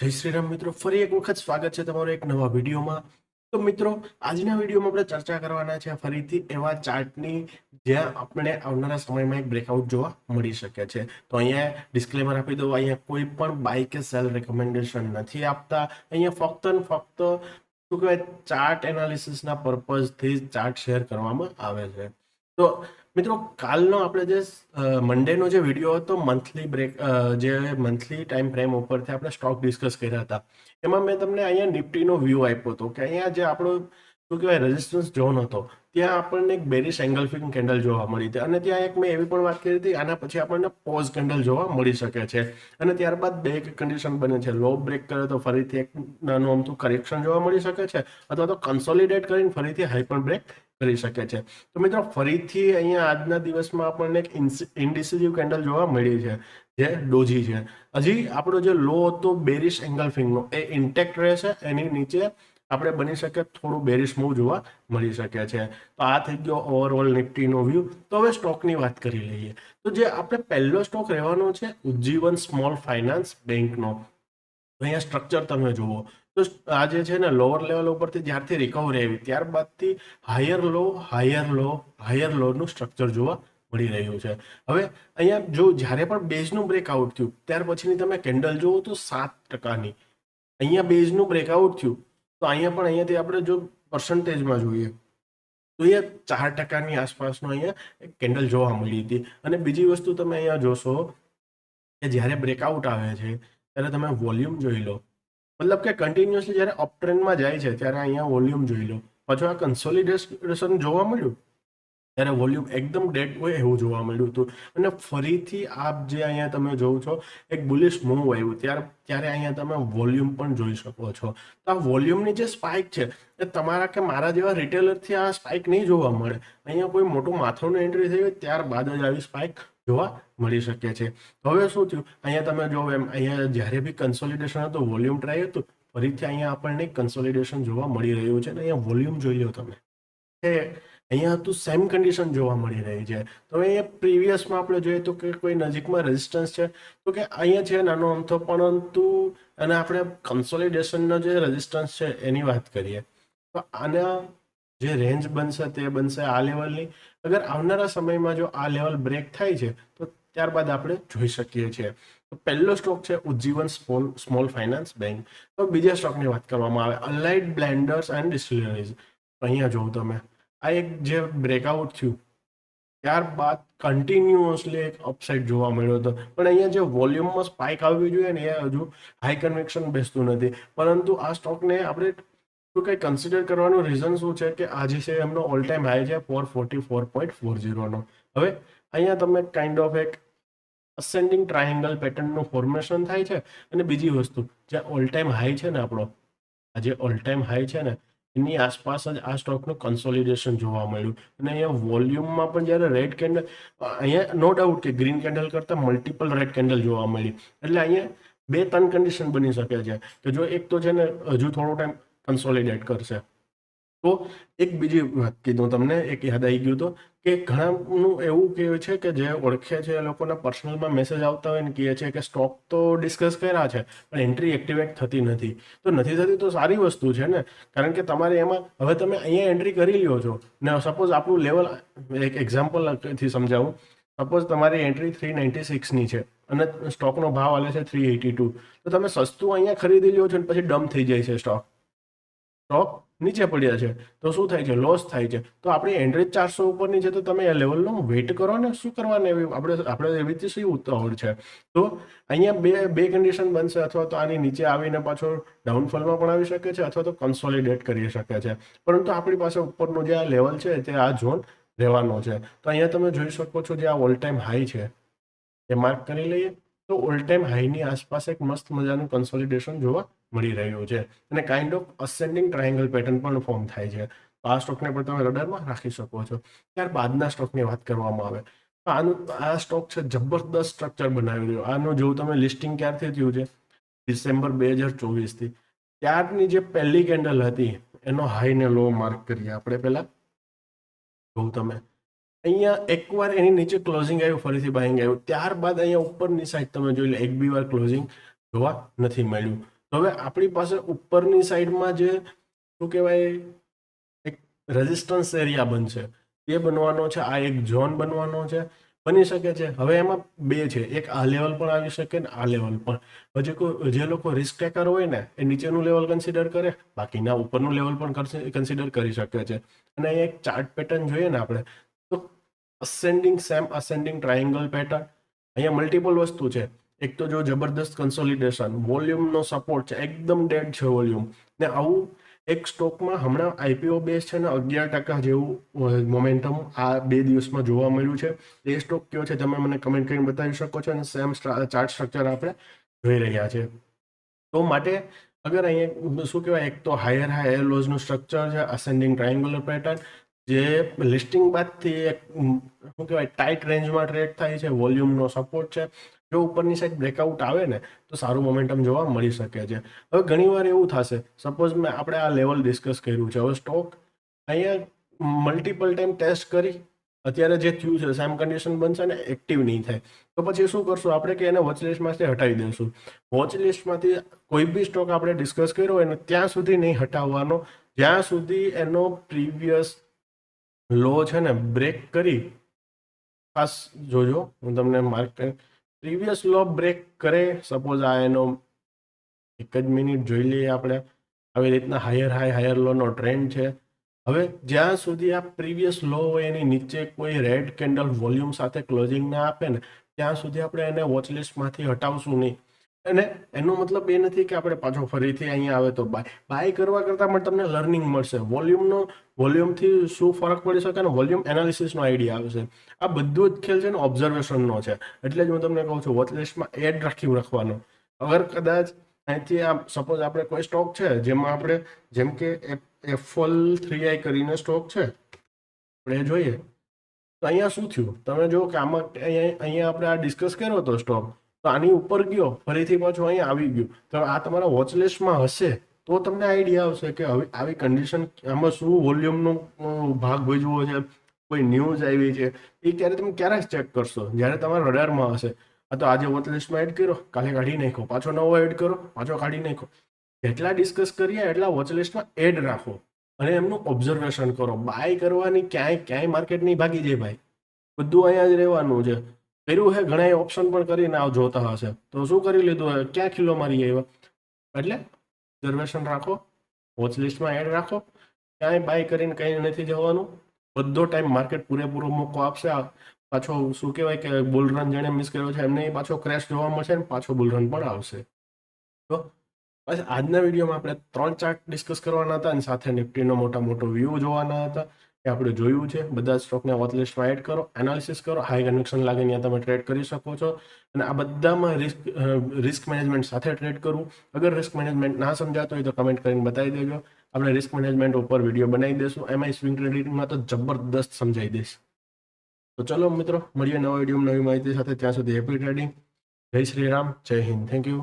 જય શ્રી રામ મિત્રો, ફરી એક વખત સ્વાગત છે તમારો એક નવા વિડીયોમાં. તો મિત્રો, આજના વિડીયોમાં આપણે ચર્ચા કરવાના છે ફરીથી એવા ચાર્ટની જ્યાં આપણે આવનારા સમયમાં એક બ્રેકઆઉટ જોવા મળી શકે છે. તો અહીંયા ડિસ્ક્લેમર આપી દઉં, અહીંયા કોઈ પણ બાય કે સેલ રેકમેન્ડેશન નથી આપતા. અહીંયા ફક્ત ને ફક્ત શું કહેવાય ચાર્ટ એનાલિસિસના પર્પઝથી ચાર્ટ શેર કરવામાં આવે છે. તો મિત્રો, કાલનો આપણે જે મંડેનો જે વીડિયો હતો મંથલી બ્રેક જે મંથલી ટાઈમ ફ્રેમ ઉપરથી આપણે સ્ટોક ડિસ્કસ કર્યા હતા. એમાં મેં તમને અહીંયા નિફ્ટીનો વ્યૂ આપ્યો હતો, કે અહીંયા જે આપણો શું કહેવાય રેઝિસ્ટન્સ ઝોન હતો. ત્યાં આપણને એક બેરિશ એંગલ્ફિંગ કેન્ડલ જોવા મળી હતી. અને ત્યાં એક મેં એવી પણ વાત કરી હતી, આના પછી આપણને પોઝ કેન્ડલ જોવા મળી શકે છે. અને ત્યારબાદ બે કન્ડિશન બને છે. લો બ્રેક કરે તો ફરીથી એક નાનું અમથું કરેક્શન જોવા મળી શકે છે, અથવા તો કન્સોલિડેટ કરીને ફરીથી હાઈ પણ બ્રેક કરી શકે છે. તો મિત્રો, ફરીથી અહીંયા આજના દિવસમાં આપણને એક ઇન્ડિસિઝિવ કેન્ડલ જોવા મળી છે, જે ડોજી છે. હજી આપણો જે લો હતો બેરિશ એંગલ્ફિંગનો એ ઇન્ટેક્ટ રહેશે, એની નીચે આપણે બની શકે થોડું બેરિશ મૂવ જોવા મળી શકે છે. તો આ થઈ ગયો ઓવરઓલ નિફ્ટીનો વ્યૂ તો હવે સ્ટોકની વાત કરી લઈએ. તો જે આપણે પહેલો સ્ટોક રહેવાનો છે, ઉજ્જીવન સ્મોલ ફાઇનાન્સ બેંકનો અહીંયા સ્ટ્રક્ચર તમે જુઓ. તો આ જે છે ને લોઅર લેવલ ઉપરથી જ્યારથી રિકવરી આવી, ત્યારબાદથી higher low higher low higher લોનું structure જોવા મળી રહ્યું છે. હવે અહીંયા જો જ્યારે પણ બેઝનું બ્રેકઆઉટ થયું, ત્યાર પછીની તમે કેન્ડલ જુઓ તો સાત ટકાની. અહીંયા બેઝનું બ્રેકઆઉટ થયું તો અહીંયા પણ અહીંયાથી આપણે જો પર્સન્ટેજમાં જોઈએ, તો અહીંયા ચાર ટકાની આસપાસનો અહીંયા એક કેન્ડલ જોવા મળી હતી. અને બીજી વસ્તુ તમે અહીંયા જોશો કે જ્યારે બ્રેકઆઉટ આવે છે, ત્યારે તમે વોલ્યુમ જોઈ લો. મતલબ કે કન્ટિન્યુઅસલી જ્યારે અપટ્રેન્ડમાં જાય છે, ત્યારે અહીંયા વોલ્યુમ જોઈ લો. પાછું આ કન્સોલિડેશન જોવા મળ્યું? ત્યારે વોલ્યુમ એકદમ ડેડ હોય એવું જોવા મળ્યું હતું. અને ફરીથી આપ જે અહીંયા તમે જોવો છો, એક બુલિશ મૂવ આવ્યું ત્યારે ત્યારે અહીંયા તમે વોલ્યુમ પણ જોઈ શકો છો. તો આ વોલ્યુમની જે સ્પાઇક છે, એ તમારા કે મારા જેવા રિટેલરથી આ સ્પાઇક નહીં જોવા મળે. અહીંયા કોઈ મોટું માથાનું એન્ટ્રી થઈ હોય, ત્યારબાદ જ આવી સ્પાઇક જોવા મળી શકે છે. હવે શું થયું? અહીંયા તમે જો એમ, અહીંયા જ્યારે બી કન્સોલિડેશન હતું, વોલ્યુમ ટ્રાય હતું, ફરીથી અહીંયા આપણને કન્સોલિડેશન જોવા મળી રહ્યું છે. અને અહીંયા વોલ્યુમ જોઈ લો તમે. અહીંયા તો સેમ કન્ડિશન જોવા મળી રહી છે. તો અહીંયા પ્રીવિયસમાં આપણે જોઈએ તો કે કોઈ નજીકમાં રેઝિસ્ટન્સ છે. તો કે અહીંયા છે નાનો અમથો પરંતુ અને આપણે કન્સોલિડેશનનો જે રેઝિસ્ટન્સ છે એની વાત કરીએ. તો આના જે રેન્જ બનશે તે બનશે આ લેવલની અગર આવનારા સમયમાં જો આ લેવલ બ્રેક થાય છે, તો ત્યારબાદ આપણે જોઈ શકીએ છીએ. તો પહેલો સ્ટોક છે Ujjivan small small finance bank. તો બીજા સ્ટોકની વાત કરવામાં આવે. અનલાઇટ બ્લેન્ડર્સ એન્ડ ડિસ્ટિલરીઝ અહીંયા જોઉં તમે. આ એક જે બ્રેકઆઉટ થયું, ત્યારબાદ કન્ટિન્યુઅસલી એક અપસાઇડ જોવા મળ્યો હતો. પણ અહીંયા જે વોલ્યુમમાં સ્પાઇક આવવી જોઈએ ને, એ હજુ હાઈ કન્વેક્શન બેસતું નથી. પરંતુ આ સ્ટોકને આપણે શું કંઈ કન્સિડર કરવાનું રીઝન શું છે કે આજે છે એમનો ઓલ ટાઈમ હાઈ છે four forty four point four ઝીરોનો હવે અહીંયા તમે કાઇન્ડ ઓફ એક અસેન્ડિંગ ટ્રાયેંગલ પેટર્નનું ફોર્મેશન થાય છે. અને બીજી વસ્તુ, જે ઓલ ટાઈમ હાઈ છે ને આપણો, આ જે ઓલ ટાઈમ હાઈ છે ને એની આસપાસ જ આ સ્ટોકનું કન્સોલિડેશન જોવા મળ્યું. અને અહીંયા વોલ્યુમમાં પણ જ્યારે રેડ કેન્ડલ અહીંયા નો ડાઉટ કે ગ્રીન કેન્ડલ કરતાં મલ્ટિપલ રેડ કેન્ડલ જોવા મળી. એટલે અહીંયા બે ત્રણ કન્ડિશન બની શકે છે. કે જો એક તો છે ને, હજુ થોડો ટાઈમ કન્સોલિડેટ કરશે. તો એક બીજી વાત કીધું તમને, એક યાદ આવી ગયું તો કે ઘણાનું એવું કહે છે કે જે ઓળખે છે એ લોકોના પર્સનલમાં મેસેજ આવતા હોય ને કહે છે કે સ્ટોક તો ડિસ્કસ કર્યા છે, પણ એન્ટ્રી એક્ટિવેટ થતી નથી. તો નથી થતી તો સારી વસ્તુ છે ને? કારણ કે તમારે એમાં, હવે તમે અહીંયા એન્ટ્રી કરી લ્યો છો. ને સપોઝ આપણું લેવલ એક એક્ઝામ્પલથી સમજાવું. સપોઝ તમારી એન્ટ્રી થ્રી નાઇન્ટી સિક્સની છે અને સ્ટોકનો ભાવ આલે છે થ્રી એટી ટુ તો તમે સસ્તું અહીંયા ખરીદી લ્યો છો ને પછી ડમ થઈ જાય છે સ્ટોક સ્ટોક નીચે પડ્યા છે તો શું થાય છે? લોસ થાય છે. તો આપણી એન્ટ્રી ચારસો ઉપરની છે તો તમે એ લેવલનો વેઇટ કરો ને શું કરવાને? એવી આપણે આપણે એવી રીતે શું ઉતાવળ છે. તો અહીંયા બે બે કન્ડિશન બનશે અથવા તો આની નીચે આવીને પાછો ડાઉનફોલમાં પણ આવી શકે છે અથવા તો કન્સોલિડેટ કરી શકે છે. પરંતુ આપણી પાસે ઉપરનું જે આ લેવલ છે તે આ ઝોન રહેવાનો છે. તો અહીંયા તમે જોઈ શકો છો જે આ ઓલ ટાઈમ હાઈ છે. એ માર્ક કરી લઈએ. તો ઓલ ટાઈમ હાઈની આસપાસ એક મસ્ત મજાનું કન્સોલિડેશન જોવા મળી રહ્યું છે. અને kind of ascending triangle pattern પણ ફોર્મ થાય છે. તો આ સ્ટોકને પણ તમે રડારમાં રાખી શકો છો. ત્યારબાદના સ્ટોકની વાત કરવામાં આવે. તો આનું, આ સ્ટોક છે જબરદસ્ત સ્ટ્રક્ચર બનાવી રહ્યો. આનું જો તમે લિસ્ટિંગ ક્યારથી થયું છે? ડિસેમ્બર બે હજાર ચોવીસથી. ત્યારની જે પહેલી કેન્ડલ હતી, એનો હાઈ ને લો માર્ક કરીએ આપણે પહેલાં. જોઉં તમે. અહીંયા એકવાર એની નીચે ક્લોઝિંગ આવ્યું, ફરીથી બાઇંગ આવ્યું. ત્યારબાદ અહીંયા ઉપરની સાઈડ તમે જોઈ લો, એક બી વાર ક્લોઝિંગ જોવા નથી મળ્યું. તો હવે આપણી પાસે ઉપરની સાઈડમાં જે, શું કહેવાય, એક રેઝિસ્ટન્સ એરિયા બનશે. તે બનવાનો છે, આ એક ઝોન બનવાનો છે. બની શકે છે. હવે એમાં બે છે. એક આ લેવલ પણ આવી શકે ને આ લેવલ પણ. હજી કોઈ, જે લોકો રિસ્ક ટેકર હોય ને, એ નીચેનું લેવલ કન્સિડર કરે, બાકીના ઉપરનું લેવલ પણ કન્સિડર કરી શકે છે. અને એક ચાર્ટ પેટર્ન જોઈએ ને આપણે ascending same ascending triangle pattern અહીંયા મલ્ટિપલ વસ્તુ છે. એક તો જો જબરદસ્ત કન્સોલિડેશન વોલ્યુમનો સપોર્ટ છે, એકદમ ડેડ છે વોલ્યુમ ને આવું એક સ્ટોકમાં હમણાં આઈપીઓ બેઝ છે ને અગિયાર ટકા જેવું મોમેન્ટમ આ બે દિવસમાં જોવા મળ્યું છે. એ સ્ટોક કયો છે તમે મને કમેન્ટ કરીને બતાવી શકો છો અને સેમ ચાર્ટ સ્ટ્રક્ચર આપણે જોઈ રહ્યા છે. તો માટે અગર અહીંયા, શું કહેવાય, એક તો હાયર હાયર લોઝનું સ્ટ્રક્ચર છે અસેન્ડિંગ ટ્રાયંગ્યુલર પેટર્ન જે લિસ્ટિંગ બાદથી એક શું કહેવાય ટાઈટ રેન્જમાં ટ્રેડ થાય છે વોલ્યુમનો સપોર્ટ છે. જો ઉપરની સાઈડ બ્રેકઆઉટ આવે ને, તો સારું મોમેન્ટમ જોવા મળી શકે છે. હવે ઘણીવાર એવું થશે સપોઝ મેં આપણે આ લેવલ ડિસ્કસ કર્યું છે. હવે સ્ટોક અહીંયા મલ્ટિપલ ટાઈમ ટેસ્ટ કરી, અત્યારે જે થયું છે સેમ કન્ડિશન બનશે ને એક્ટિવ નહીં થાય. તો પછી શું કરશું? આપણે કે એને વોચ લિસ્ટમાંથી હટાવી દઈશું વોચ લિસ્ટમાંથી કોઈ બી સ્ટોક આપણે ડિસ્કસ કર્યો હોય ને, ત્યાં સુધી નહીં હટાવવાનો. જ્યાં સુધી એનો પ્રીવિયસ લો છે ને બ્રેક કરી. ખાસ જોજો, હું તમને માર્ક પ્રીવિયસ લો બ્રેક કરે. સપોઝ આ એનો એક જ મિનિટ જોઈ લઈએ આપણે. આવી રીતના હાયર હાઈ હાયર લોનો ટ્રેન્ડ છે. હવે જ્યાં સુધી આ પ્રીવિયસ લો હોય એની નીચે કોઈ રેડ કેન્ડલ વોલ્યુમ સાથે ક્લોઝિંગ ના આપે ને, ત્યાં સુધી આપણે એને વોચલિસ્ટમાંથી હટાવશું નહીં. અને એનો મતલબ એ નથી કે આપણે પાછો ફરીથી અહીંયા આવે તો બાય બાય કરવા કરતાં પણ તમને લર્નિંગ મળશે. વોલ્યુમનો વોલ્યુમથી શું ફરક પડી શકે અને વોલ્યુમ એનાલિસિસનો આઈડિયા આવશે આ બધું જ ખેલ છે ને ઓબ્ઝર્વેશનનો છે. એટલે જ હું તમને કહું છું વોચલિસ્ટમાં એડ રાખી રાખવાનો. અગર કદાચ અહીંથી આ સપોઝ આપણે કોઈ સ્ટોક છે, જેમાં આપણે જેમ કે એફોલ થ્રી આઈ કરીને સ્ટોક છે, આપણે જોઈએ. તો અહીંયા શું થયું? તમે જો કે આમાં અહીંયા અહીંયા આપણે આ ડિસ્કસ કર્યો હતો સ્ટોક તો આની ઉપર ગયો, ફરીથી પાછું અહીંયા આવી ગયું. તો આ તમારા વોચ હશે, તો તમને આઈડિયા આવશે કે હવે આવી કન્ડિશન આમાં શું વોલ્યુમનો ભાગ ભજવો છે, કોઈ ન્યૂઝ આવી છે, એ ત્યારે તમે ક્યારે ચેક કરશો. જ્યારે તમારા રડારમાં હશે. આ તો આજે વોચ એડ કર્યો, કાલે કાઢી નાખો પાછો નવો એડ કરો પાછો કાઢી નાખો જેટલા ડિસ્કસ કરીએ, એટલા વોચ એડ રાખો. અને એમનું ઓબ્ઝર્વેશન કરો. બાય કરવાની ક્યાંય ક્યાંય માર્કેટ નહીં ભાગી જાય ભાઈ. બધું અહીંયા જ રહેવાનું છે. કર્યું હે? ઘણા ઓપ્શન પણ કરીને આવ જોતા હશે. તો શું કરી લીધું હે? ક્યાં ખીલો મારી આવ્યા એટલે રિઝર્વેશન રાખો વોચ લિસ્ટમાં એડ રાખો. ક્યાંય બાય કરીને કંઈ નથી જવાનું. બધો ટાઈમ માર્કેટ પૂરેપૂરો મોકો આપશે. પાછો શું કહેવાય કે બુલ રન જેણે મિસ કર્યો છે, એમને પાછો ક્રેશ જોવા મળશે ને પાછો બુલ રન પણ આવશે. તો બસ આજના વિડીયોમાં આપણે ત્રણ ચાર્ટ ડિસ્કસ કરવાના હતા અને સાથે નિફ્ટીનો મોટા મોટો વ્યૂ જોવાના હતા. એ આપણે જોયું છે. બધા સ્ટોકને વોચલિસ્ટમાં એડ કરો એનાલિસિસ કરો હાઈ કન્વિક્શન લાગે ત્યાં તમે ટ્રેડ કરી શકો છો. અને આ બધામાં રિસ્ક રિસ્ક મેનેજમેન્ટ સાથે ટ્રેડ કરવું અગર રિસ્ક મેનેજમેન્ટ ના સમજાતો હોય તો કમેન્ટ કરીને બતાવી દેજો. આપણે રિસ્ક મેનેજમેન્ટ ઉપર વીડિયો બનાવી દઈશું એમાં સ્વિંગ ટ્રેડિંગમાં તો જબરદસ્ત સમજાવી દઈશ. તો ચલો મિત્રો, મળીએ નવા વીડિયો નવી માહિતી સાથે. ત્યાં સુધી હેપી ટ્રેડિંગ જય શ્રી રામ, જય હિન્દ. Thank you